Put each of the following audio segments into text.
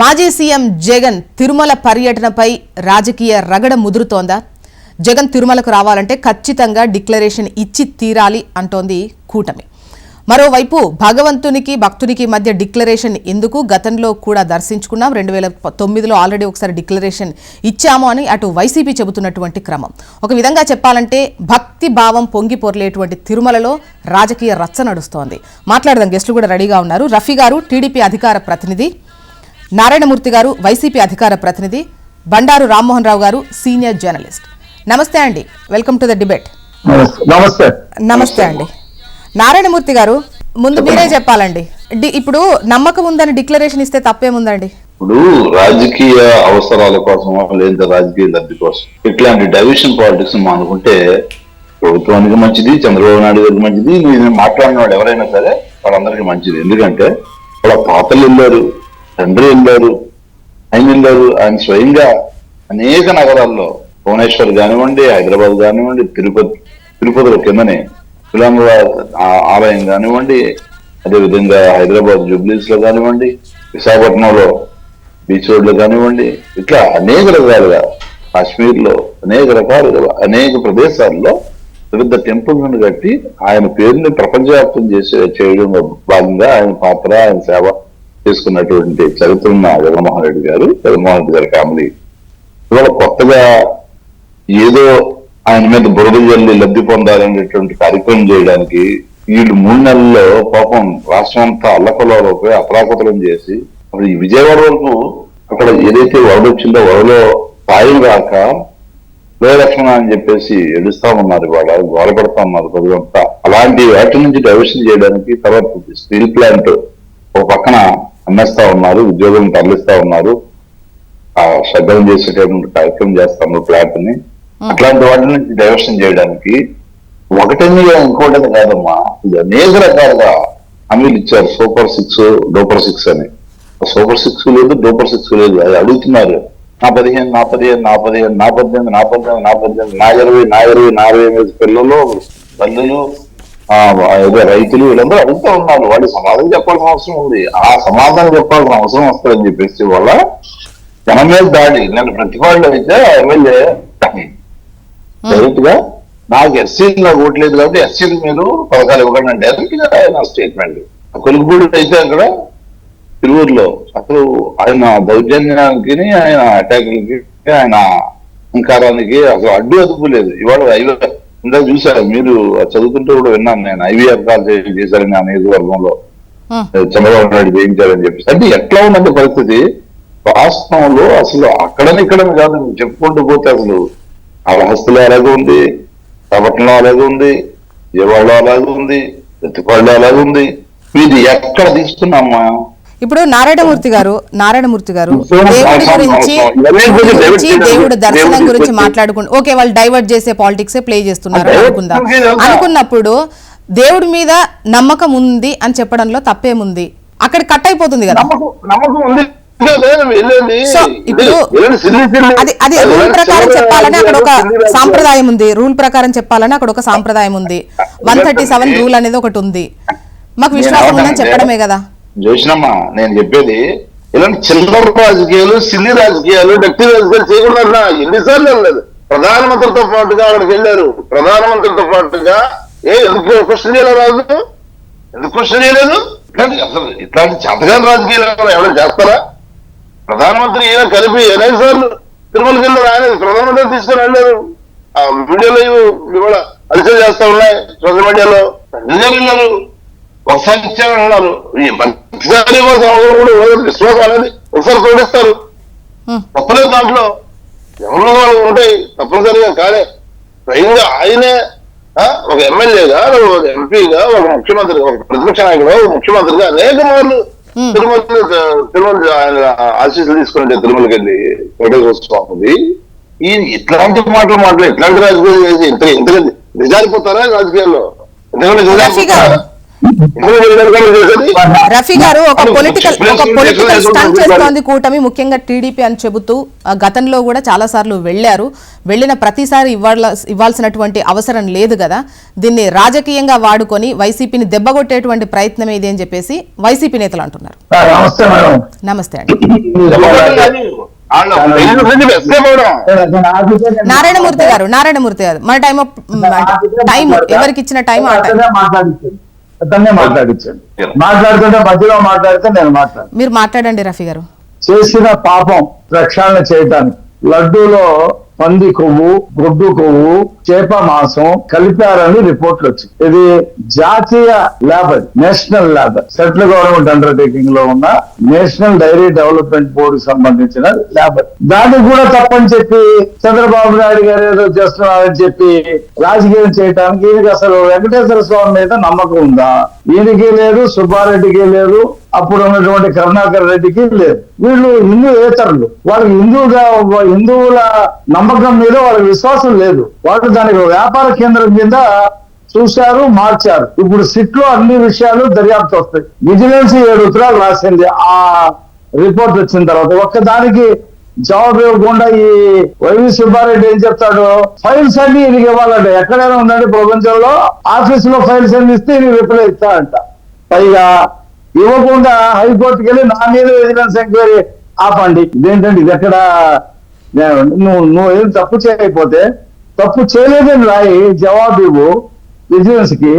మాజీ సీఎం జగన్ తిరుమల పర్యటనపై రాజకీయ రగడ ముదురుతోందా? జగన్ తిరుమలకు రావాలంటే ఖచ్చితంగా డిక్లరేషన్ ఇచ్చి తీరాలి అంటోంది కూటమి. మరోవైపు భగవంతునికి భక్తునికి మధ్య డిక్లరేషన్ ఎందుకు? గతంలో కూడా దర్శించుకున్నాం. రెండు వేల తొమ్మిదిలో ఆల్రెడీ ఒకసారి డిక్లరేషన్ ఇచ్చాము అని అటు వైసీపీ చెబుతున్నటువంటి క్రమం. ఒక విధంగా చెప్పాలంటే భక్తి భావం పొంగి పొరలేటువంటి తిరుమలలో రాజకీయ రచ్చ నడుస్తోంది. మాట్లాడదాం. గెస్టులు కూడా రెడీగా ఉన్నారు. రఫీ గారు టీడీపీ అధికార ప్రతినిధి. నారాయణమూర్తి గారు వైసీపీ అధికార ప్రతినిధి బండారు రామ్మోహన్ రావు గారు సీనియర్ జర్నలిస్ట్. నమస్తే అండి. Welcome to the debate. నమస్తే. నమస్తే. అండి. నారాయణమూర్తి గారు ముందు మీరే చెప్పాలండి. ఇప్పుడు నమ్మకం ఉందని డిక్లరేషన్ ఇస్తే తప్పేముందండి? ఇప్పుడు రాజకీయ అవసరాల కోసం లేదా రాజకీయ లబ్ధి కోసం ఇట్లాంటి డైవిషన్ పాలిటిక్స్ అనుకుంటే ప్రభుత్వానికి మంచిది చంద్రబాబు నాయుడు గారికి మంచిది నేను మాట్లాడిన వాడు ఎవరైనా సరే వాళ్ళందరికీ మంచిది. ఎందుకంటే వాళ్ళ తాతలు వెళ్ళారు తండ్రి వెళ్ళారు ఆయన వెళ్ళారు ఆయన స్వయంగా అనేక నగరాల్లో భువనేశ్వర్ కానివ్వండి హైదరాబాద్ కానివ్వండి తిరుపతి తిరుపతిలో కిందనే విలాంబ ఆలయం కానివ్వండి అదేవిధంగా హైదరాబాద్ జూబ్లీస్లో కానివ్వండి విశాఖపట్నంలో బీచ్ రోడ్లో కానివ్వండి ఇట్లా అనేక రకాలుగా కాశ్మీర్లో అనేక రకాలుగా అనేక ప్రదేశాల్లో వివిధ టెంపుల్లను కట్టి ఆయన పేరుని ప్రపంచవ్యాప్తం చేసే చేయడంలో భాగంగా ఆయన పాత్ర ఆయన సేవ చేసుకున్నటువంటి చరిత్ర ఉన్న జగన్మోహన్ రెడ్డి గారు జగన్మోహన్ రెడ్డి గారి ఫ్యామిలీ. ఇవాళ కొత్తగా ఏదో ఆయన మీద బురద జల్లి లబ్ధి పొందాలనేటువంటి కార్యక్రమం చేయడానికి వీళ్ళు మూడు నెలల్లో పాపం రాష్ట్రం అంతా అల్లకల్లోపోయి అప్రాకుతలం చేసి అప్పుడు ఈ విజయవాడ వరకు అక్కడ ఏదైతే వరద వచ్చిందో వరదలో సాయం రాక లక్ష్మణ అని చెప్పేసి ఎడుస్తా ఉన్నారు ఇవాళ గోలపడతా ఉన్నారు ప్రజలంతా అలాంటి వాటి నుంచి డైవర్షన్ చేయడానికి తర్వాత స్టీల్ ప్లాంట్ ఒక పక్కన అమ్మేస్తా ఉన్నారు ఉద్యోగం తరలిస్తా ఉన్నారు. ఆ శ్రద్ధం చేసేటటువంటి కార్యక్రమం చేస్తాము ప్లాంట్ని అట్లాంటి వాటి నుంచి డైవర్షన్ చేయడానికి ఒకటని ఇంకోటని కాదమ్మా. ఇది అనేక రకాలుగా హామీలు ఇచ్చారు. సూపర్ సిక్స్ డూపర్ సిక్స్ అని. సూపర్ సిక్స్ లేదు డూపర్ సిక్స్ లేదు. అది అడుగుతున్నారు. నా పదిహేను నా పదిహేను నా పదిహేను నా పద్దెనిమిది నా పద్దెనిమిది నా పద్దెనిమిది నా ఇరవై నా ఇరవై నా ఇరవై ఎనిమిది పిల్లలు తల్లులు ఆ, ఏదో రైతులు వీళ్ళందరూ అడుగుతూ ఉన్నారు. వాళ్ళు సమాధానం చెప్పాల్సిన అవసరం ఉంది. ఆ సమాధానం చెప్పాల్సిన అవసరం వస్తుందని చెప్పేసి వల్ల జనం మీద దాడి. నేను ప్రతిపాడు అయితే ఎమ్మెల్యే డైరెక్ట్గా నాకు ఎస్సీలు నాకు ఓట్లేదు కాబట్టి ఎస్సీలు మీరు పథకాలు ఇవ్వకండి అంటే ఆయన స్టేట్మెంట్. కొలుగుబూడి అయితే అక్కడ తిరువురులో అసలు ఆయన దౌర్జన్యానికి ఆయన అటాకులకి ఆయన అహంకారానికి అసలు అడ్డు అదుపు లేదు. ఇవాళ ఐవీ ఇందాక చూసారు మీరు చదువుతుంటే కూడా విన్నాను నేను. ఐవీఆర్ కాల్ చేశారని ఆ నియోజకవర్గంలో. చంద్రబాబు నాయుడు చేయించారని చెప్పేసి. అంటే ఎట్లా ఉన్నది పరిస్థితి? రాష్ట్రంలో అసలు అక్కడని ఇక్కడ కాదు చెప్పుకుంటూ పోతే అసలు కాళహస్తిలో అలాగే ఉంది కపట్నంలో అలాగే ఉంది విజయవాడలో అలాగే ఉంది ప్రతిపాడులో అలాగే ఉంది. ఇది ఎక్కడ తీసుకున్నామ్మా ఇప్పుడు నారాయణమూర్తి గారు నారాయణమూర్తి గారు దేవుడి గురించి దేవుడి గురించి దేవుడు దర్శనం గురించి మాట్లాడుకుంటూ ఓకే వాళ్ళు డైవర్ట్ చేసే పాలిటిక్స్ ప్లే చేస్తున్నారు అని అనుకుందాం. అనుకున్నప్పుడు దేవుడి మీద నమ్మకం ఉంది అని చెప్పడంలో తప్పేముంది? అక్కడ కట్ అయిపోతుంది కదా. సో ఇప్పుడు. అది అది రూల్ ప్రకారం చెప్పాలని అక్కడ ఒక. సాంప్రదాయం ఉంది. రూల్ ప్రకారం చెప్పాలని అక్కడ ఒక సాంప్రదాయం ఉంది. వన్ థర్టీ సెవెన్ రూల్ అనేది ఒకటి ఉంది. మాకు విశ్వాసం ఉందని చెప్పడమే కదా. జోషినమ్మా నేను చెప్పేది ఇలాంటి చిల్లర రాజకీయాలు సిల్లి రాజకీయాలు వ్యక్తి రాజకీయాలు చేయకూడదు ఎన్నిసార్లు వెళ్ళలేదు ప్రధానమంత్రితో పాటుగా అక్కడికి వెళ్ళారు. ప్రధానమంత్రితో పాటుగా ఏ ఎందుకు క్వశ్చన్ చేయలేదు రాజు? ఎందుకు క్వశ్చన్ చేయలేదు? ఇట్లాంటి అసలు ఇట్లాంటి చేతగాని రాజకీయాలు ఎవరైనా చేస్తారా? ప్రధానమంత్రి ఈయన కలిపి ఎనభై సార్లు తిరుమలకి వెళ్ళారు. ఆయన ప్రధానమంత్రి తీసుకుని వెళ్ళారు. ఆ మీడియాలో ఇవి కూడా అలసలు చేస్తా ఉన్నాయి. సోషల్ మీడియాలో. నిజంగా వెళ్ళారు ఒకసారి ఇచ్చారని అన్నారు ఎవరు కూడా విశ్వాసం అనేది ఒకసారి తోడిస్తారు. హ్మ్. తప్పలేదు దాంట్లో. ఎవరు వాళ్ళు ఉంటాయి. తప్పనిసరిగా కానీ స్వయంగా ఆయనే ఒక ఎమ్మెల్యేగా ఒక ఎంపీగా ఒక ముఖ్యమంత్రిగా ఒక ప్రతిపక్ష నాయకుడు ఒక ముఖ్యమంత్రిగా అనేక మార్లు. తిరుమల తిరుమల ఆయన ఆశీస్సులు తీసుకుంటే తిరుమలకి వెళ్ళి వెంకటేశ్వర స్వామిది ఈ ఇట్లాంటి మాటలు మాటలు ఇట్లాంటి రాజకీయాలు చేసి ఇంత ఇంత నిజారిపోతారా రాజకీయాల్లో? ఎందుకంటే నిజారిపోతారా? రఫీ గారు ఒక పొలిటికల్ ఒక పొలిటికల్ స్టంట్ చేస్తోంది కూటమి ముఖ్యంగా టీడీపీ అని చెబుతూ గతంలో కూడా చాలా సార్లు వెళ్ళారు. వెళ్ళిన ప్రతిసారి ఇవ్వాల ఇవ్వాల్సినటువంటి అవసరం లేదు కదా. దీన్ని రాజకీయంగా వాడుకొని వైసీపీని దెబ్బగొట్టేటువంటి ప్రయత్నం ఇది అని చెప్పేసి వైసీపీ నేతలు అంటున్నారు. నమస్తే అండి. నారాయణమూర్తి గారు నారాయణమూర్తి గారు మన టైం ఆఫ్ టైం ఎవరికి ఇచ్చిన టైం ఆ టైం మాట్లాడించండి అతనే మాట్లాడించండి మాట్లాడుతుంటే మధ్యలో మాట్లాడితే నేను మాట్లాడు మీరు మాట్లాడండి రఫీ గారు. చేసిన పాపం ప్రక్షాళన చేయటానికి. లడ్డూలో పంది కొవ్వు గొడ్డు కొవ్వు చేప మాంసం కలిపారని రిపోర్ట్లు వచ్చాయి. ఇది జాతీయ lab national lab. Central government అండర్టేకింగ్లో ఉన్న నేషనల్ డైరీ డెవలప్మెంట్ బోర్డు సంబంధించిన ల్యాబ్. దానికి కూడా తప్పని చెప్పి చంద్రబాబు నాయుడు గారు ఏదో చేస్తున్నారని చెప్పి రాజకీయం చేయడానికి ఈయనకి అసలు వెంకటేశ్వర స్వామి మీద నమ్మకం ఉందా? ఈయనకి లేదు సుబ్బారెడ్డికి లేదు అప్పుడు ఉన్నటువంటి కరుణాకర్ రెడ్డికి లేదు. వీళ్ళు హిందూ ఏతరులు. వాళ్ళకి హిందువుగా హిందువుల నమ్మకం మీద వాళ్ళకి విశ్వాసం లేదు. వాళ్ళు దానికి వ్యాపార కేంద్రం కింద చూశారు మార్చారు. ఇప్పుడు సిట్లో అన్ని విషయాలు దర్యాప్తు వస్తాయి. విజిలెన్స్ ఏడు ఉత్తరాలు రాసింది. ఆ రిపోర్ట్ వచ్చిన తర్వాత ఒక్కదానికి జవాబు ఇవ్వకుండా ఈ వైవి సుబ్బారెడ్డి ఏం చెప్తాడు? ఫైల్స్ అన్ని ఈయనకి ఇవ్వాలంట. ఎక్కడైనా ఉందండి ప్రపంచంలో? ఆఫీస్లో ఫైల్స్ అన్ని ఇస్తే ఈయన రిప్లై ఇస్తాడంట. పైగా ఇవ్వకుండా హైకోర్టుకి వెళ్ళి నా మీద విజిలెన్స్ ఎంక్వైరీ ఆపండి. ఇదేంటండి? ఇది ఎక్కడ? నువ్వు నువ్వు ఏం తప్పు చేయకపోతే తప్పు చేయలేదని రాయి? జవాబు ఇవ్వు. విజిలెన్స్కి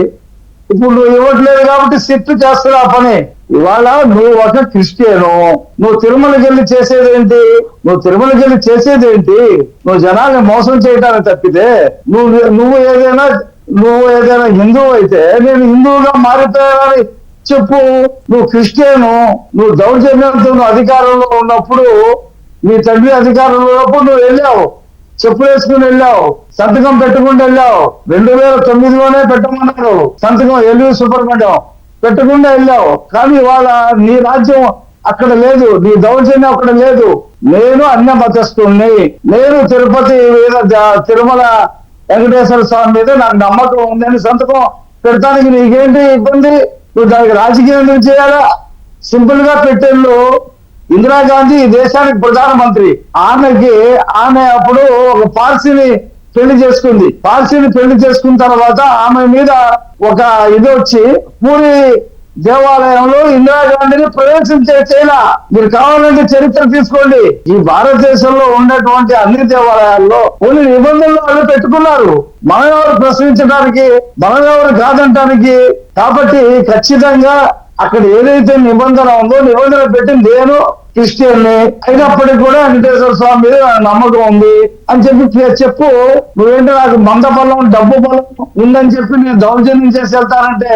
ఇప్పుడు నువ్వు ఇవ్వట్లేదు కాబట్టి సిట్ చేస్తున్నా ఆ పని. ఇవాళ నువ్వు ఒక క్రిస్టియను. నువ్వు తిరుమలకి వెళ్ళి చేసేది ఏంటి నువ్వు తిరుమలకి వెళ్ళి చేసేది ఏంటి నువ్వు జనాల్ని మోసం చేయడానికి తప్పితే నువ్వు నువ్వు ఏదైనా నువ్వు ఏదైనా హిందువు అయితే నేను హిందువుగా మారిపోయానని చెప్పు. నువ్వు క్రిస్టియను నువ్వు దౌర్జన్యంతో నువ్వు అధికారంలో ఉన్నప్పుడు నీ తండ్రి అధికారంలో ఉన్నప్పుడు నువ్వు వెళ్ళావు. చెప్పులు వేసుకుని వెళ్ళావు. సంతకం పెట్టుకుంటూ వెళ్ళావు. రెండు వేల తొమ్మిదిలోనే పెట్టమన్నారు. సంతకం ఎల్లు సుబ్రహ్మణ్యం పెట్టకుండా వెళ్ళావు. కానీ ఇవాళ నీ రాజ్యం అక్కడ లేదు. నీ దౌర్జన్యం అక్కడ లేదు. నేను అన్య మతస్థుణ్ణి నేను తిరుపతి మీద తిరుమల వెంకటేశ్వర స్వామి మీద నాకు నమ్మకం ఉందని సంతకం పెడతానికి నీకేంటి ఇబ్బంది? నువ్వు దానికి రాజకీయం ఎందుకు చేయాలా? సింపుల్గా పెట్టేళ్ళు ఇందిరాగాంధీ ఈ దేశానికి ప్రధానమంత్రి. ఆమెకి ఆమె అప్పుడు ఒక పార్సీని పెళ్ళి చేసుకుంది. పార్సీని పెళ్ళి చేసుకున్న తర్వాత ఆమె మీద ఒక ఇది వచ్చి పూరి దేవాలయంలో ఇందిరాగాంధీని ప్రవేశించే చైనా మీరు కావాలంటే చరిత్ర తీసుకోండి. ఈ భారతదేశంలో ఉన్నటువంటి అన్ని దేవాలయాల్లో కొన్ని నిబంధనలు వాళ్ళు పెట్టుకున్నారు. మనమెవరు ప్రశ్నించడానికి మనమెవరు కాదంటానికి. కాబట్టి ఖచ్చితంగా అక్కడ ఏదైతే నిబంధన ఉందో నిబంధన పెట్టింది నేను క్రిస్టియన్ అయినప్పటికీ కూడా వెంకటేశ్వర స్వామి మీద నమ్మకం ఉంది అని చెప్పి చెప్పు. నువ్వేంటో నాకు మంద బలం డబ్బు బలం ఉందని చెప్పి నేను దౌర్జన్యం చేసి వెళ్తానంటే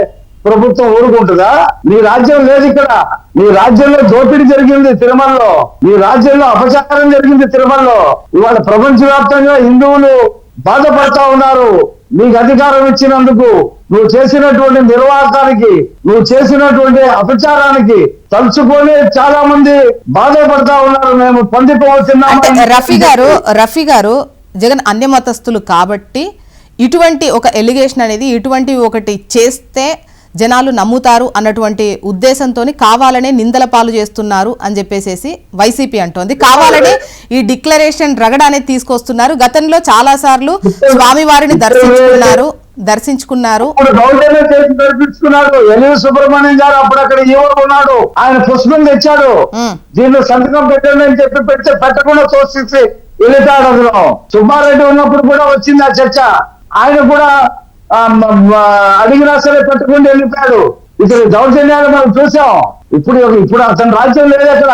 ప్రభుత్వం ఊరుకుంటుందా? నీ రాజ్యం లేదు ఇక్కడ. నీ రాజ్యంలో దోపిడీ జరిగింది తిరుమలలో. నీ రాజ్యంలో అపచారం జరిగింది తిరుమలలో. ఇవాళ ప్రపంచవ్యాప్తంగా హిందువులు బాధపడతా ఉన్నారు. నీకు అధికారం ఇచ్చినందుకు నువ్వు చేసినటువంటి నిర్వాహకానికి నువ్వు చేసినటువంటి అపచారానికి తలుచుకొని చాలా మంది బాధపడతా ఉన్నారు. మేము పొందిపోతున్నాం అంటే రఫీ గారు రఫీ గారు జగన్ అన్యమతస్థులు కాబట్టి ఇటువంటి ఒక ఎలిగేషన్ అనేది ఇటువంటి ఒకటి చేస్తే జనాలు నమ్ముతారు అన్నటువంటి ఉద్దేశంతో కావాలనే నిందల పాలు చేస్తున్నారు అని చెప్పేసేసి వైసీపీ అంటోంది. కావాలనే ఈ డిక్లరేషన్ రగడ అనేది తీసుకొస్తున్నారు. గతంలో చాలా సార్లు స్వామివారిని దర్శించుకున్నారు దర్శించుకున్నారు. సుబ్రహ్మణ్యం గారు అప్పుడు అక్కడ ఉన్నాడు. ఆయన పుష్పం తెచ్చాడు. దీనిలో సంతకం పెట్టండి అని చెప్పి పెడితే పెట్టకుండా తోసిస్తే వెళ్ళిపోయాడు అందులో. సుబ్బారెడ్డి ఉన్నప్పుడు కూడా వచ్చింది ఆ చర్చ. ఆయన కూడా అడిగినా సరే పెట్టుకుంటూ వెళ్ళిపోయాడు. ఇక్కడ దౌర్జన్యాలు మనం చూసాం. ఇప్పుడు ఇప్పుడు అతని రాజ్యం లేదు అక్కడ.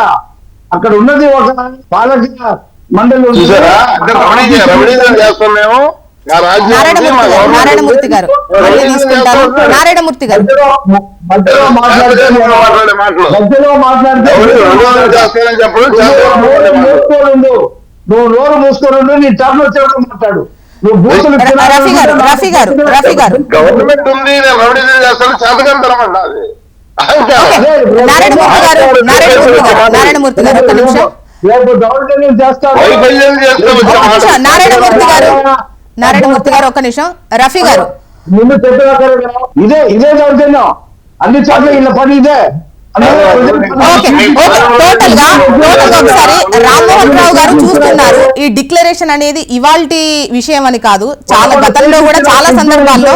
అక్కడ ఉన్నది ఒక పాలక మండలి నారాయణమూర్తి గారు నారాయణమూర్తి గారు మధ్యలో మాట్లాడితే మధ్యలో మాట్లాడితే నువ్వు నోరు మూసుకోనుండు. నీ టర్న్ వచ్చేటప్పుడు మాట్లాడు. రఫీ గారు, రఫీ గారు, రఫీ గారు. గవర్నమెంట్ ఉంది చేస్తాను చేతకం తరమండి అది. నారాయణమూర్తి గారు నారాయణమూర్తి గారు నారాయణమూర్తి గారు ఒక్క నిమిషం. నారాయణమూర్తి గారు నారాయణమూర్తి గారు ఒక్క నిమిషం. రఫీ గారు. ఇదే ఇదే దౌర్జన్యం. అన్ని చోట్ల వీళ్ళ పని ఇదే. టోటల్గా టోటల్ ఒకసారి రామ్మోహన్ రావు గారు చూస్తున్నారు ఈ డిక్లరేషన్ అనేది ఇవాల్టి విషయం అని కాదు చాలా గతంలో కూడా చాలా సందర్భాల్లో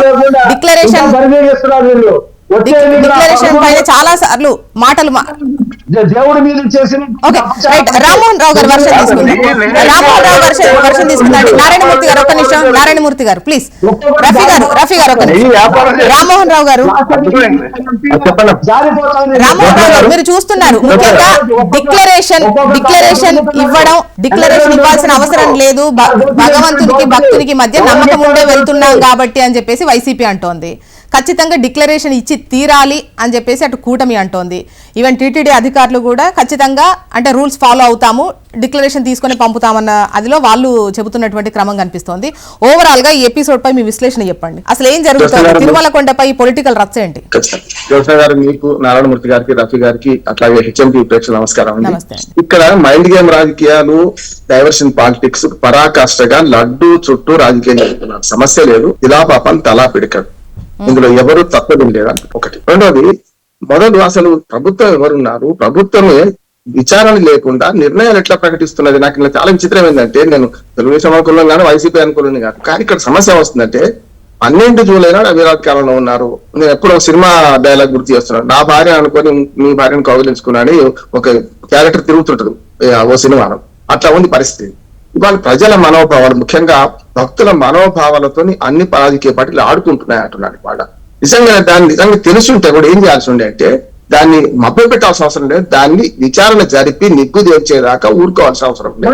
డిక్లరేషన్ డిక్లరేషన్ పైన చాలా సార్లు మాటలు దేవుడి మీద చేసిన రామ్మోహన్ రావు గారు వర్షన్ తీసుకుందాం. రామ్మోహన్ రావు వర్షన్ వర్షన్ తీసుకుందండి నారాయణమూర్తి గారు ఒక్క నిమిషం. నారాయణమూర్తి గారు ప్లీజ్ రఫీ గారు రఫీ గారు నిమిషం. రామ్మోహన్ రావు గారు రామ్మోహన్ రావు గారు మీరు చూస్తున్నారు. ముఖ్యంగా డిక్లరేషన్ డిక్లరేషన్ ఇవ్వడం డిక్లరేషన్ ఇవ్వాల్సిన అవసరం లేదు. భగవంతునికి భక్తునికి మధ్య నమ్మకం ఉండే వెళ్తున్నాం కాబట్టి అని చెప్పేసి వైసీపీ అంటోంది. ఖచ్చితంగా డిక్లరేషన్ ఇచ్చి తీరాలి అని చెప్పేసి అటు కూటమి అంటోంది. ఈవెన్ టీటీడీ అధికారులు కూడా ఖచ్చితంగా అంటే రూల్స్ ఫాలో అవుతాము డిక్లరేషన్ తీసుకొని పంపుతామన్న అదిలో వాళ్ళు చెబుతున్నటువంటి క్రమం కనిపిస్తోంది. ఓవరాల్గా ఈ ఎపిసోడ్ పై మీ విశ్లేషణ చెప్పండి. అసలు ఏం జరుగుతుంది? తిరుమల కొండపై పొలిటికల్ రచ్చ ఏంటి? గారు మీకు నారాయణమూర్తి గారికి రఫీ గారికి అట్లాగే హెచ్ఎంపీ ప్రేక్షకులు నమస్కారం. ఇక్కడ మైండ్ గేమ్ రాజకీయాలు డైవర్షన్ పాలిటిక్స్ పరాకాష్ఠగా లడ్డు చుట్టూ రాజకీయం జరుగుతున్నారు. సమస్య లేదు. ఇలా పాపం తలా పిడకడు. ఇందులో ఎవరు తప్పదు లేదని ఒకటి. రెండోది మొదలు అసలు ప్రభుత్వం ఎవరున్నారు? ప్రభుత్వమే విచారణ లేకుండా నిర్ణయాలు ఎట్లా ప్రకటిస్తున్నది? నాకు ఇలా చాలా విచిత్రం ఏంటంటే నేను తెలుగుదేశం అనుకున్నాను కానీ వైసీపీ అనుకున్నాను కాదు. కానీ ఇక్కడ సమస్య వస్తుందంటే పన్నెండు జూలై నాడు అవిరాట్ కాలంలో ఉన్నారు. నేను ఎప్పుడో సినిమా డైలాగ్ గుర్తు చేస్తున్నాను. నా భార్య అనుకొని మీ భార్యను కౌగిలించుకున్నాని ఒక క్యారెక్టర్ తిరుగుతుంటది ఓ సినిమాలో. అట్లా ఉంది పరిస్థితి. ఇవాళ ప్రజల మనోభావాలు ముఖ్యంగా భక్తుల మనోభావాలతో అన్ని రాజకీయ పార్టీలు ఆడుకుంటున్నాయి అంటున్నాడు వాళ్ళ నిజంగా దాన్ని నిజంగా తెలుసుంటే కూడా ఏం చేయాల్సి ఉండే అంటే దాన్ని మభ్య పెట్టాల్సిన అవసరం లేదు. దాన్ని విచారణ జరిపి నిగ్గు తెచ్చేదాకా ఊరుకోవాల్సిన అవసరం లేదు.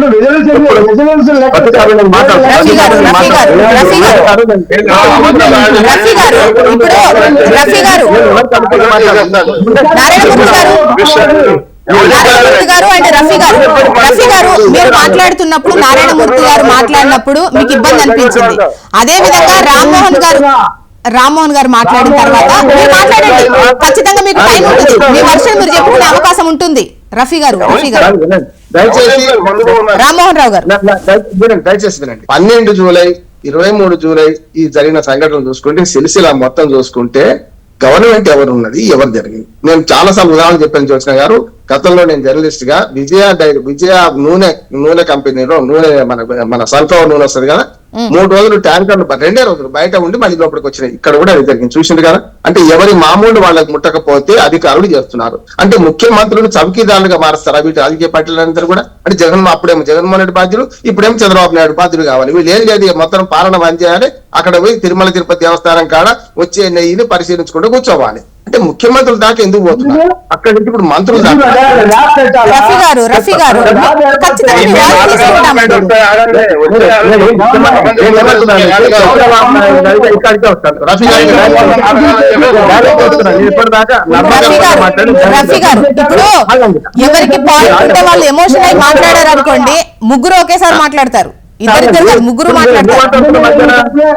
గారు, రఫీ గారు, రఫీ గారు. అండ్ రఫీ రఫీ మీరు మాట్లాడుతున్నప్పుడు నారాయణమూర్తి గారు మాట్లాడినప్పుడు మీకు ఇబ్బంది అనిపించింది. అదే విధంగా రామ్మోహన్ గారు రామ్మోహన్ గారు మాట్లాడిన తర్వాత మీరు మాట్లాడండి. ఖచ్చితంగా మీకు టైం ఉంటుంది. మీ వర్షన్ మీరు చెప్పుకునే అవకాశం ఉంటుంది. రఫీ గారు రఫీ గారు. దయచేసి రామ్మోహన్ రావు గారు. దయచేసి వినండి. పన్నెండు జూలై ఇరవై మూడు జూలై ఈ జరిగిన సంఘటనలు చూసుకుంటే సిరిసిల్ల మొత్తం చూసుకుంటే గవర్నమెంట్ ఎవరు ఉన్నది ఎవరు జరిగింది? నేను చాలా సార్లు ఉదాహరణ చెప్పాను చూసిన గారు. గతంలో నేను జర్నలిస్ట్గా విజయ డై- విజయ నూనె నూనె కంపెనీలో నూనె మన మన సన్ఫ్లవర్ నూనె వస్తుంది కదా? మూడు రోజులు ట్యాంకర్లు బ- రెండే రోజులు బయట ఉండి మళ్ళీ లోపలికి వచ్చినాయి. ఇక్కడ కూడా అది జరిగింది. చూసింది కదా? అంటే ఎవరి మామూలు వాళ్ళకి ముట్టకపోతే అధికారులు చేస్తున్నారు. అంటే ముఖ్యమంత్రులు చౌకీదారులుగా మారుస్తారు. వీటి రాజకీయ పార్టీలందరూ కూడా. అంటే జగన్ అప్పుడేమో జగన్మోహన్ రెడ్డి బాధ్యులు ఇప్పుడేమో చంద్రబాబు నాయుడు బాధ్యులు కావాలి. వీళ్ళు ఏం లేదు మొత్తం పాలన బంద్ చేయాలి. అక్కడ పోయి తిరుమల తిరుపతి దేవస్థానం కాడ వచ్చే నెయ్యిని పరిశీలించుకుంటూ కూర్చోవాలి. అంటే ముఖ్యమంత్రులు దాకా ఎందుకు పోతున్నారు అక్కడి నుంచి ఇప్పుడు మంత్రులు దాకా రఫీ గారు రఫీ గారు రఫీ గారు రఫీ గారు ఇప్పుడు ఎవరికి పాయింట్ ఉంటే వాళ్ళు ఎమోషన్ అయి మాట్లాడారు అనుకోండి ముగ్గురు ఒకేసారి మాట్లాడతారు ముగ్గురు మాట్లాడతారు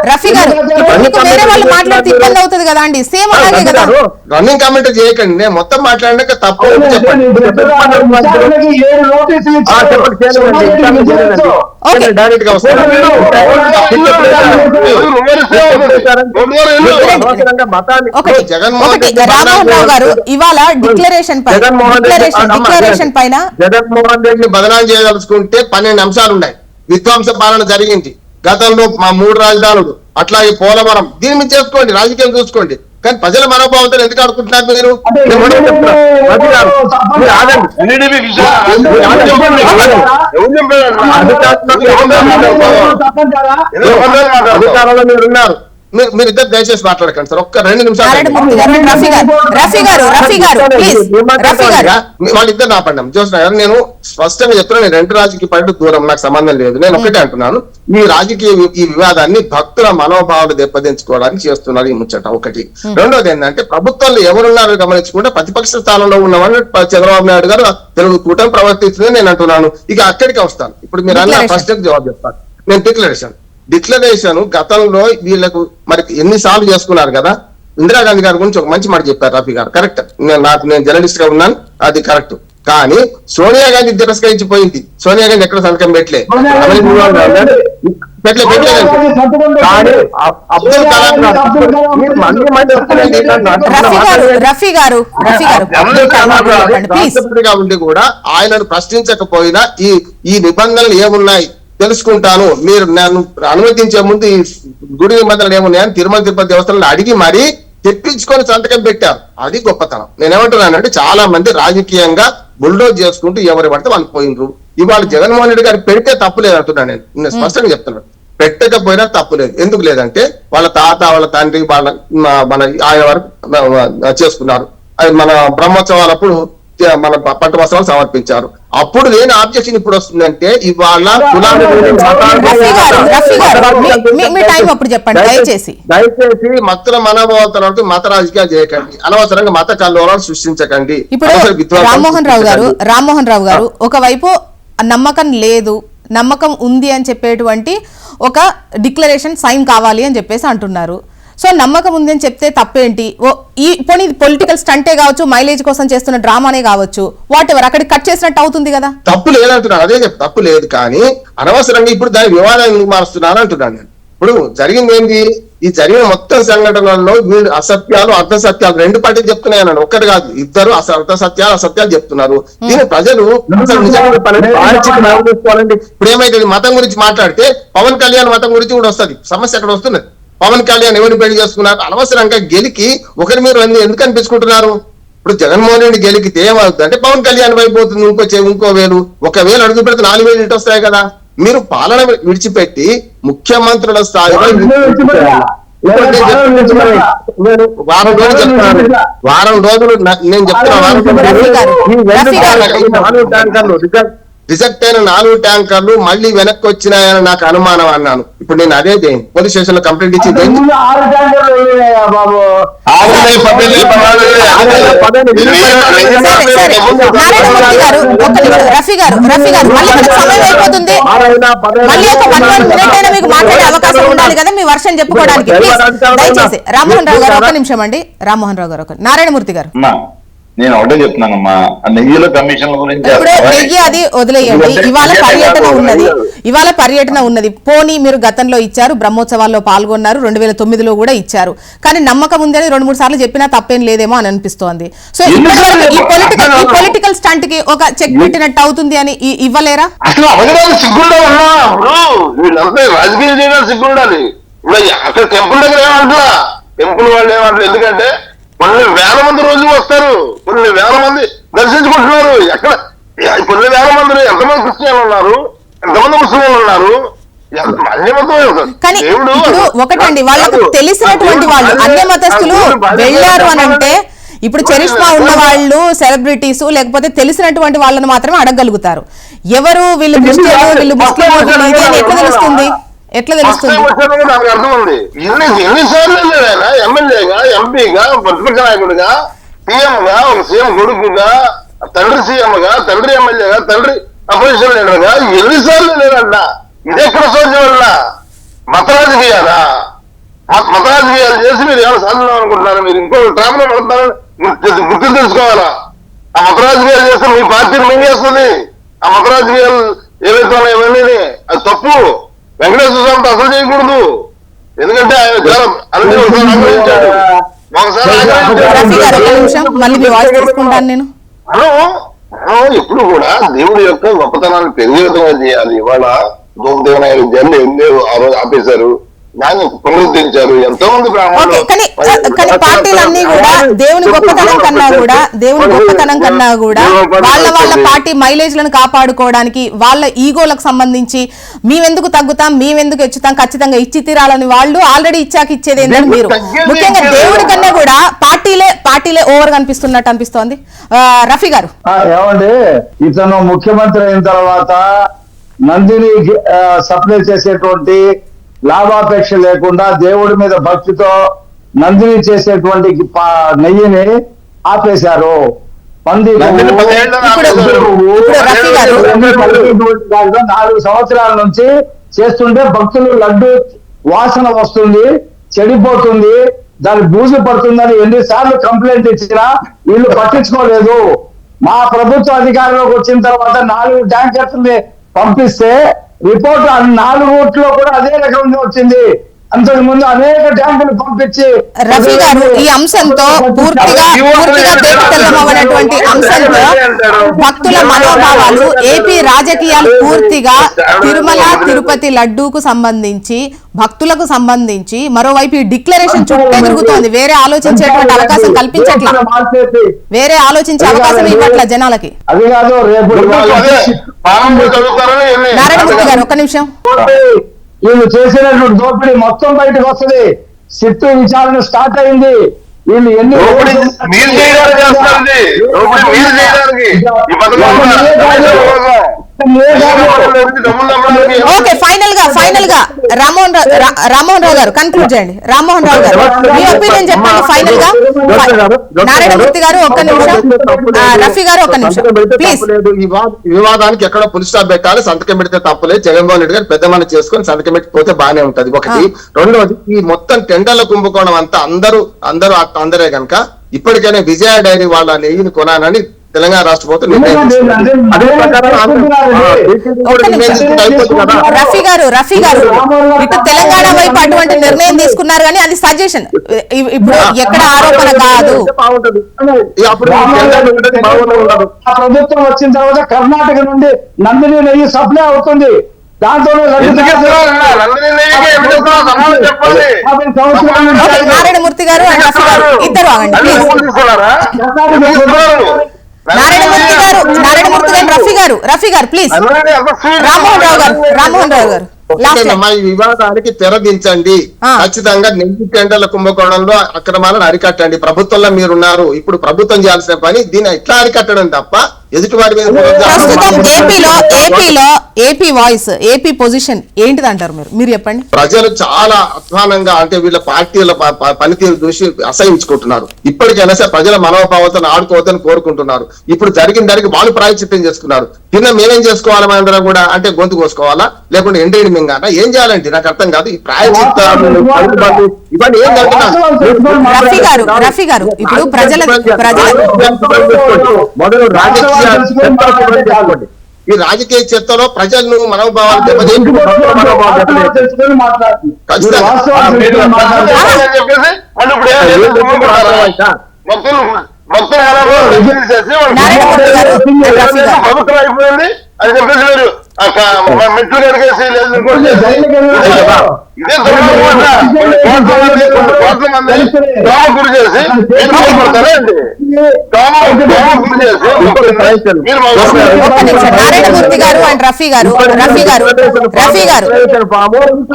రఫీ గారు ఇప్పుడు మీకు వేరే వాళ్ళు మాట్లాడితే ఇబ్బంది అవుతుంది కదా అండి సేమ్ అలాగే కదా రన్నింగ్ కామెంట్ చేయకండి నేను మొత్తం మాట్లాడినాక తప్పు చెప్పండి. డైరెక్ట్గా జగన్మోహన్ రావు గారు ఇవాళ డిక్లరేషన్ పైన జగన్మోహన్ రెడ్డి డిక్లరేషన్ పైన జగన్మోహన్ రెడ్డిని బదనాం చేయదలుచుకుంటే పన్నెండు అంశాలు ఉన్నాయి విధ్వంస పాలన జరిగింది గతంలో మా మూడు రాజధానులు అట్లాగే పోలవరం దీని మీద చేసుకోండి రాజకీయం చూసుకోండి కానీ ప్రజల మనోభావంతో ఎందుకు ఆడుకుంటున్నారు మీరు. అధికారంలో మీరు ఉన్నారు మీరు మీరు ఇద్దరు దయచేసి మాట్లాడకండి సార్. ఒక్క రెండు నిమిషాలు వాళ్ళిద్దరు చూసిన గారు నేను స్పష్టంగా చెప్తున్నా నేను రెండు రాజకీయ పార్టీ దూరం నాకు సంబంధం లేదు. నేను ఒకటే అంటున్నాను. ఈ రాజకీయ ఈ వివాదాన్ని భక్తుల మనోభావాలు దెబ్బతించుకోవడానికి చేస్తున్నారు ఈ ముచ్చట ఒకటి. రెండోది ఏంటంటే ప్రభుత్వంలో ఎవరున్నారో గమనించుకుంటే ప్రతిపక్ష స్థానంలో ఉన్నవాడిని ప- చంద్రబాబు నాయుడు గారు తెలుగు కూటమి ప్రవర్తిస్తుంది నేను అంటున్నాను. ఇక అక్కడికి వస్తాను. ఇప్పుడు మీరు అన్న. ఫస్ట్ జవాబు చెప్తాను. నేను డిక్లరేషన్ డిక్లరేషన్ గతంలో వీళ్ళకు మరి ఎన్నిసార్లు చేసుకున్నారు కదా ఇందిరాగాంధీ గారి గురించి ఒక మంచి మాట చెప్పారు రఫీ గారు కరెక్ట్ నేను నాకు నేను జర్నలిస్ట్గా ఉన్నాను అది కరెక్ట్ కానీ సోనియా గాంధీ తిరస్కరించిపోయింది సోనియా గాంధీ ఎక్కడ సంతకం పెట్టలే పెట్టలేదండి కానీ అబ్దుల్ కలాం గారు ఉండి కూడా ఆయనను ప్రశ్నించకపోయినా ఈ ఈ నిబంధనలు ఏమున్నాయి తెలుసుకుంటాను. మీరు నన్ను అనుమతించే ముందు ఈ గుడి నిబంధనలు ఏమున్నాయని తిరుమల తిరుపతి దేవస్థానంలో అడిగి మరీ తెప్పించుకొని సంతకం పెట్టారు. అది గొప్పతనం. నేనేమంటున్నానంటే చాలా మంది రాజకీయంగా బుల్డోజ్ చేసుకుంటూ ఎవరు పడితే వాళ్ళు పోయినరు. ఇవాళ జగన్మోహన్ రెడ్డి గారు పెడితే తప్పు లేదు అంటున్నాను నేను. నేను స్పష్టంగా చెప్తున్నాను. పెట్టకపోయినా తప్పు లేదు. ఎందుకు లేదంటే వాళ్ళ తాత వాళ్ళ తండ్రి వాళ్ళ మన- ఆయన వరకు చేసుకున్నారు. అది మన బ్రహ్మోత్సవాలప్పుడు మన పట్టు వస్త్రాలు సమర్పించారు అప్పుడు లేని ఆబ్జెక్షన్ ఇప్పుడు వస్తుందంటే ఇవాళ మతాలు దయచేసి. దయచేసి మత్తుల మనోభావాలతో మత రాజకీయాలు చేయకండి అనవసరంగా మత కల్లోలాలు సృష్టించకండి ఇప్పుడు రామ్మోహన్ రావు గారు. రామ్మోహన్ రావు గారు ఒకవైపు నమ్మకం లేదు నమ్మకం ఉంది అని చెప్పేటువంటి ఒక డిక్లరేషన్ సైన్ కావాలి అని చెప్పేసి అంటున్నారు సో నమ్మకం ఉంది అని చెప్తే తప్పేంటి? ఓ ఈ పోనీ పొలిటికల్ స్టంటే కావచ్చు మైలేజ్ కోసం చేస్తున్న డ్రామానే కావచ్చు. వాట్ ఎవర్ అక్కడికి కట్ చేసినట్టు అవుతుంది కదా? తప్పు లేదంటున్నాను. అదే చెప్పు తప్పు లేదు కానీ అనవసరంగా ఇప్పుడు దాని వివాదాన్ని మారుస్తున్నాను అంటున్నాను నేను. ఇప్పుడు జరిగింది ఏంటి? ఈ జరిగిన మొత్తం సంఘటనల్లో వీళ్ళు అసత్యాలు అర్ధ సత్యాలు రెండు పార్టీలు చెప్తున్నాయి అన్నాడు. ఒక్కటి కాదు ఇద్దరు అస అర్ధ సత్యాలు అసత్యాలు చెప్తున్నారు. దీని ప్రజలు అసలు ఇప్పుడు ఏమైతుంది? మతం గురించి మాట్లాడితే పవన్ కళ్యాణ్ మతం గురించి కూడా వస్తది. సమస్య అక్కడ వస్తున్నది పవన్ కళ్యాణ్ ఎవరిని పెళ్ళి చేసుకున్నారు? అనవసరంగా గెలికి ఒకరి మీరు ఎందుకు- ఎందుకు అనిపించుకుంటున్నారు? ఇప్పుడు జగన్మోహన్ రెడ్డి గెలికితే ఏమవుతుంది అంటే పవన్ కళ్యాణ్ అయిపోతుంది ఇంకో చే- ఇంకో వేలు. ఒక వేలు అడుగు పెడితే నాలుగు వేలు ఇటు వస్తాయి కదా. మీరు పాలన విడిచిపెట్టి ముఖ్యమంత్రుల స్థాయిలో వారం రోజులు చెప్తున్నాను వారం రోజులు నేను చెప్తున్నా వారం రిజెక్ట్ అయిన నాలుగు ట్యాంకర్లు మళ్ళీ వెనక్కి వచ్చినాయని నాకు అనుమానం అన్నాను. ఇప్పుడు నేను అదే పోలీస్ స్టేషన్లో కంప్లైంట్ ఇచ్చి గారు ఒక్క నిమిషం రఫీ గారు రఫీ గారు మళ్ళీ మనకు సమయం అయిపోతుంది. ఆరైనా, పదైనా, మళ్ళీ ఒక వన్ వన్ మినిట్ అయినా మీకు మాట్లాడే అవకాశం ఉండాలి కదా మీ వర్షం చెప్పుకోవడానికి. దయచేసి రామ్మోహన్ రావు గారు ఒక్క నిమిషం అండి. రామ్మోహన్ రావు గారు ఒక నారాయణమూర్తి గారు. నేను ఒకటే చెప్తున్నానమ్మా ఆ నెయ్యిల కమిషన్ల గురించి ఇప్పుడు నెయ్యి అది వదిలేయండి. ఇవాళ పర్యటన ఉన్నది. ఇవాళ పర్యటన ఉన్నది. పోనీ మీరు గతంలో ఇచ్చారు బ్రహ్మోత్సవాల్లో పాల్గొన్నారు రెండు వేల తొమ్మిదిలో కూడా ఇచ్చారు. కానీ నమ్మకం ఉంది అని రెండు మూడు సార్లు చెప్పినా తప్పేం లేదేమో అని అనిపిస్తోంది. సో ఈ పొలిటికల్ ఈ పొలిటికల్ స్టంట్కి ఒక చెక్ పెట్టినట్టు అవుతుంది అని ఇవ్వలేరా? అసలు ఇప్పుడు వీళ్ళంతా రాజకీయ చేయడానికి సిగ్గుండాలి. ఇప్పుడు అక్కడ టెంపుల్ దగ్గర ఏమంటున్నా? టెంపుల్ వాళ్ళు ఏమంటారు ఎందుకంటే కొన్ని వేల మంది రోజు వస్తారు. కొన్ని వేల మంది దర్శించుకుంటున్నారు. ఎక్కడ? కొన్ని వేల మంది ఎంతమంది క్రిస్టియన్లు ఉన్నారు? ఎంతమంది ముస్లింలు ఉన్నారు? అన్ని కానీ ఇప్పుడు ఒకటండి వాళ్ళకు. తెలిసినటువంటి వాళ్ళు అన్య మతస్థులు వెళ్ళారు అని అంటే. ఇప్పుడు చరిష్మా ఉన్న వాళ్ళు సెలబ్రిటీస్ లేకపోతే తెలిసినటువంటి వాళ్ళని మాత్రమే అడగగలుగుతారు. ఎవరు వీళ్ళు క్రిస్టియన్ వీళ్ళు ముస్లిం ఎట్లా తెలుస్తుంది? ఎట్లా తెలుస్తుంది? నాకు అర్థం ఉంది ఎన్ని ఎన్నిసార్లు వెళ్ళాడు ఆయన ఎమ్మెల్యేగా ఎంపీగా ప్రతిపక్ష నాయకుడిగా సీఎం గా ఒక సీఎం కొడుకుగా తండ్రి సీఎం గా తండ్రి ఎమ్మెల్యేగా తండ్రి అపోజిషన్ లీడర్గా ఎన్నిసార్లు వెళ్ళాడంట ఇదే ఎక్కడ సోద్యం వల్ల మత రాజకీయాలా మత- రాజకీయాలు చేసి మీరు ఏమైనా సాధించాలి అనుకుంటున్నారు? మీరు ఇంకో ట్రాప్లో పడుతున్నారని గుర్తు గుర్తు తెలుసుకోవాలా? ఆ మత రాజకీయాలు చేస్తే మీ పార్టీని మింగేస్తుంది ఆ మత రాజకీయాలు ఏవైతే ఉన్నాయో ఇవన్నీ అది తప్పు. వెంకటేశ్వర స్వామితో అసలు చేయకూడదు. ఎందుకంటే ఆయన చాలా అన్ని ఒకసారి ఆగ్రహించాడు ఆగ్రహించాడు. మనం ఎప్పుడు కూడా దేవుడి యొక్క గొప్పతనాన్ని పెరిగే విధంగా చేయాలి. ఇవాళ దోమదేవ నైవేద్యాన్ని ఎన్నో ఆ రోజు ఆపేశారు. దాన్ని పునరుద్ధరించారు ఎంతో మంది బ్రాహ్మణులు ఓకే కానీ కానీ పార్టీలన్నీ కూడా దేవుని గొప్పతనం కన్నా కూడా దేవుని గొప్పతనం కన్నా కూడా వాళ్ళ వాళ్ళ పార్టీ మైలేజ్లను కాపాడుకోవడానికి వాళ్ళ ఈగోలకు సంబంధించి మేమెందుకు తగ్గుతాం మేమెందుకు ఎచ్చుతాం ఖచ్చితంగా ఇచ్చి తీరాలని వాళ్ళు ఆల్రెడీ ఇచ్చాక ఇచ్చేది ఏంటంటే మీరు. ముఖ్యంగా దేవుడి కన్నా కూడా పార్టీలే పార్టీలే ఓవర్ కనిపిస్తున్నట్టు అనిపిస్తోంది. రఫీ గారు. ఆ, ఏమండి? ఇతను ముఖ్యమంత్రి అయిన తర్వాత నందిని సప్లై చేసేటువంటి లాభాపేక్ష లేకుండా దేవుడి మీద భక్తితో నందిని చేసేటువంటి నెయ్యిని ఆపేశారు. నాలుగు సంవత్సరాల నుంచి చేస్తుంటే భక్తులు లడ్డు వాసన వస్తుంది చెడిపోతుంది దాని బూజు పడుతుందని ఎన్నిసార్లు కంప్లైంట్ ఇచ్చినా వీళ్ళు పట్టించుకోలేదు. మా ప్రభుత్వ అధికారంలోకి వచ్చిన తర్వాత నాలుగు ట్యాంకర్స్ పంపిస్తే రిపోర్ట్ నాలుగు ఓట్లో కూడా అదే రకంగా వచ్చింది. అంతకు ముందు అనేక ట్యాంకులు పంపించి రఫీ గారు ఈ అంశంతో పూర్తిగా పూర్తిగా తేటతెల్లమవనటువంటి అంశంతో భక్తుల మనోభావాలు ఏపీ రాజకీయాలు పూర్తిగా తిరుమల తిరుపతి లడ్డూకు సంబంధించి భక్తులకు సంబంధించి మరోవైపు ఈ డిక్లరేషన్ చుట్టే తిరుగుతోంది. వేరే ఆలోచించేటువంటి అవకాశం కల్పించట్లా వేరే ఆలోచించే అవకాశం ఇవ్వట్ల జనాలకి? నారాయణమూర్తి గారు ఒక్క నిమిషం. వీళ్ళు చేసినటువంటి దోపిడీ మొత్తం బయటకు వస్తది. సిట్టు విచారణ స్టార్ట్ అయింది. వీళ్ళు ఎన్ని మీరు చేయడానికి ఓకే ఫైనల్గా ఫైనల్గా. రామ్మోహన్ రావు రా- రామ్మోహన్ రావు గారు కన్క్లూడ్ చేయండి. రామ్మోహన్ రావు గారు మీ ఒపీనియన్ చెప్పండి ఫైనల్గా. నారాయణమూర్తి గారు ఒక్క నిమిషం. రఫీ గారు ఒక్క నిమిషం. ప్లీజ్ వివాదానికి ఎక్కడ పులి స్టాప్ పెట్టాలి? సంతకం పెడితే తప్పులేదు జగన్మోహన్ రెడ్డి గారు పెద్ద మన చేసుకొని సంతకం పెట్టిపోతే బానే ఉంటది. ఒకటి. రెండోది ఈ మొత్తం టెండర్ల కుంభకోణం అంతా అందరూ అందరూ అందరే గనక ఇప్పటికైనా విజయ డైరీ వాళ్ళ నెయ్యిని కొనాలని తెలంగాణ రాష్ట్ర ప్రభుత్వం. రఫీ గారు రఫీ గారు ఇటు తెలంగాణ వైపు అటువంటి నిర్ణయం తీసుకున్నారు కానీ అది సజెషన్. ఇప్పుడు ఎక్కడ ఆరోపణ కాదు. ప్రభుత్వం వచ్చిన తర్వాత కర్ణాటక నుండి నందిని నెయ్యి సప్లై అవుతుంది. ఓకే నారాయణమూర్తి గారు అండ్ రఫీ గారు ఇద్దరు ఆగండి నారాయణమూర్తి గారు నారాయణమూర్తి గారు రఫీ గారు రఫీ గారు ప్లీజ్. రామ్మోహన్ రావు గారు రామ్మోహన్ రావు గారు ఈ వివాదానికి తెరదించండి. ఖచ్చితంగా నెయ్యి టెండర్ల కుంభకోణంలో అక్రమాలను అరికట్టండి. ప్రభుత్వంలో మీరున్నారు. ఇప్పుడు ప్రభుత్వం చేయాల్సిన పని దీన్ని ఎట్లా అరికట్టడం తప్ప మీద ప్రస్తుతం ఏపీలో. ఏపీలో ఏపీ వాయిస్ ఏపీ పొజిషన్ ఏంటిది అంటారు మీరు? మీరు చెప్పండి. ప్రజలు చాలా అధ్వానంగా అంటే వీళ్ళ పార్టీల పనితీరు చూసి అసహించుకుంటున్నారు. ఇప్పటికైనా సరే ప్రజల మనోభావంతో ఆడుకోవద్దని కోరుకుంటున్నారు. ఇప్పుడు జరిగిన దానికి వాళ్ళు ప్రాయచిత్తం చేసుకున్నారు. కింద మేమేం చేసుకోవాలి మనందరం కూడా? అంటే గొంతు కోసుకోవాలా? లేకుంటే ఎండేడి మింగానా? ఏం చేయాలంటే నాకు అర్థం కాదు. ఈ పలుకుబడులు, ఇవన్నీ ఏం రఫీ గారు రఫీ గారు ఇప్పుడు ప్రజల ప్రజల మొదలు రాజకీయ ఈ రాజకీయ చర్చలో ప్రజలను మనోభావాలు ప్రభుత్వం అయిపోయింది అని చెప్పేసి మీరు ఆ క- మ- మెట్లు కడిగేసి లేదు గురి చేసి రఫీ గారు రఫీ గారు రఫీ గారు.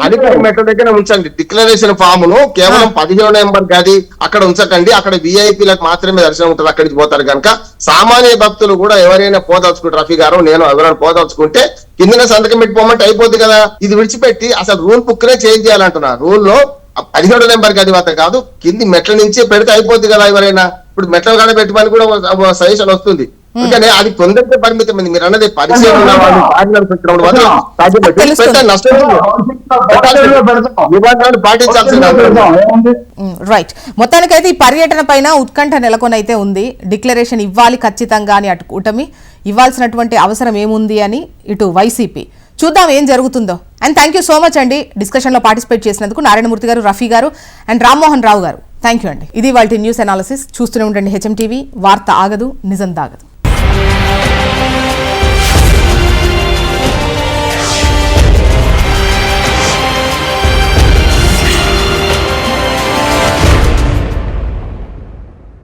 అధికార దగ్గర ఉంచండి. డిక్లరేషన్ ఫామ్ను కేవలం పదిహేను నెంబర్ గది అక్కడ ఉంచకండి. అక్కడ విఐపీలకు మాత్రమే దర్శనం ఉంటుంది. అక్కడికి పోతారు కనుక సామాన్య భక్తులు కూడా ఎవరైనా పోదలుచుకుంటే రఫీ గారు నేను ఎవరైనా పోదలుచుకుంటే కిందనే సంతకం పెట్టిపోమంటే అయిపోద్ది కదా. ఇది విడిచిపెట్టి అసలు రూల్ బుక్ నే చేంజ్ చేయాలంటున్నా రూల్లో ఆ పదిహేడు నెంబర్ గది వద్ద కాదు కింది మెట్ల నుంచి పెడితే అయిపోద్ది కదా ఎవరైనా. ఇప్పుడు మెట్ల కాడ పెట్టమని కూడా సజెషన్ వస్తుంది. అందుకనే అది పొందితే పరిమితం ఉంది మీరు అన్నది మాత్రం. పెడతాం ఏముంది? రైట్ మొత్తానికైతే ఈ పర్యటన పైన ఉత్కంఠ నెలకొని అయితే ఉంది. డిక్లరేషన్ ఇవ్వాలి ఖచ్చితంగా అని అటు కూటమి. ఇవ్వాల్సినటువంటి అవసరం ఏముంది అని ఇటు వైసీపీ. చూద్దాం ఏం జరుగుతుందో. And thank you so much అండి డిస్కషన్లో పార్టిసిపేట్ చేసినందుకు నారాయణమూర్తి గారు రఫీ గారు అండ్ రామ్మోహన్ రావు గారు. థ్యాంక్ యూ అండి. ఇది వాళ్ళ న్యూస్ అనాలిసిస్. చూస్తూనే ఉండండి హెచ్ఎం టీవీ. వార్త ఆగదు నిజం దాగదు.